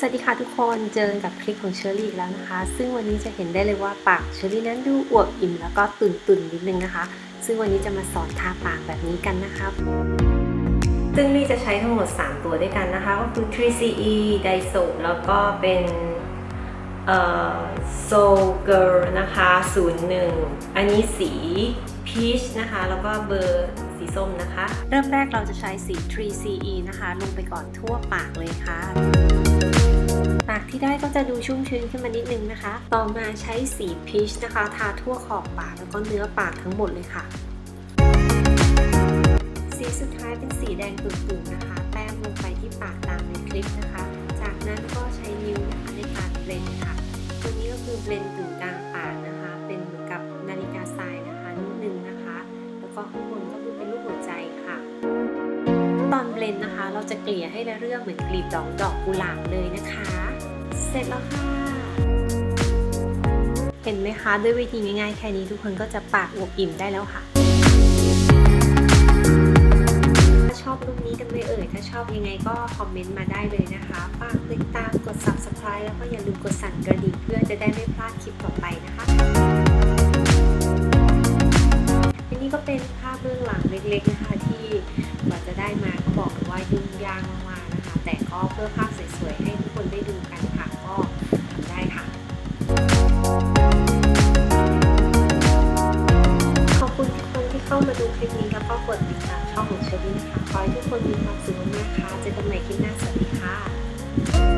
สวัสดีค่ะทุกคนเจอกับคลิปของเชอรี่อีกแล้วนะคะ ซึ่งวันนี้จะเห็นได้เลยว่าปากเชอรี่นั้นดูอวบอิ่มแล้วก็ตุ่นๆนิดนึงนะคะ ซึ่งวันนี้จะมาสอนทาปากแบบนี้กันนะครับซึ่งลี่จะใช้ทั้งหมด 3 ตัวด้วยกันนะคะ ก็คือ 3CE d i s o แล้วก็เป็นเอ่อ Soul Girl นะคะ 01 อันนี้สี Peach นะคะ แล้วก็เบอร์สีส้มนะคะ เริ่มแรกเราจะใช้สี 3CE นะคะ ลงไปก่อนทั่วปากเลยค่ะปาก ที่ได้ก็จะดูชุ่มชื้นขึ้นมานิดนึงนะคะ ต่อมาใช้สีพีชนะคะ ทาทั่วขอบปากแล้วก็เนื้อปากทั้งหมดเลยค่ะ สีสุดท้ายเป็นสีแดงตุ่นๆนะคะ แต้มลงไปที่ปากตามในคลิปนะคะ จากนั้นก็ใช้นิ้วนะคะในการเบลนค่ะ ตัวนี้ก็คือเบลนด์ถึงกลางปากนะคะ เป็นเหมือนกับนาฬิกาทรายนะคะนิดนึงนะคะ แล้วก็ข้างบนก็คือเป็นรูปหัวใจค่ะตอนเบลนด์นะคะ เราจะเกลี่ยให้ระเรื่องเหมือนกลีบดอกดอกกุหลาบเลยนะคะ เสร็จแล้วค่ะ เห็นไหมคะด้วยวิธีง่ายๆ แค่นี้ทุกคนก็จะปากอวบอิ่มได้แล้วค่ะถ้าชอบรูปนี้กันไหมเอ่ย ถ้าชอบยังไงก็คอมเมนต์มาได้เลยนะคะ ฝากติดตามกด subscribe แล้วก็อย่าลืมกดสั่นกระดิ่งเพื่อจะได้ไม่พลาดคลิปต่อไปนะคะอันนี้ก็เป็นภาพเบื้องหลังเล็กๆนะคะ ที่กว่าจะได้มาก็บอกว่ายุ่งยากมากๆนะคะ แต่ก็เพื่อภาพสวยๆให้ คนได้ดูกันค่ะก็ทำได้ค่ะ ขอบคุณทุกคนที่เข้ามาดูคลิปนี้แล้วก็กดติดตามช่องของเชอรี่นะคะขอให้ทุกคนมีความสุขมากๆค่ะเจอกันใหม่คลิปหน้าสวัสดีค่ะ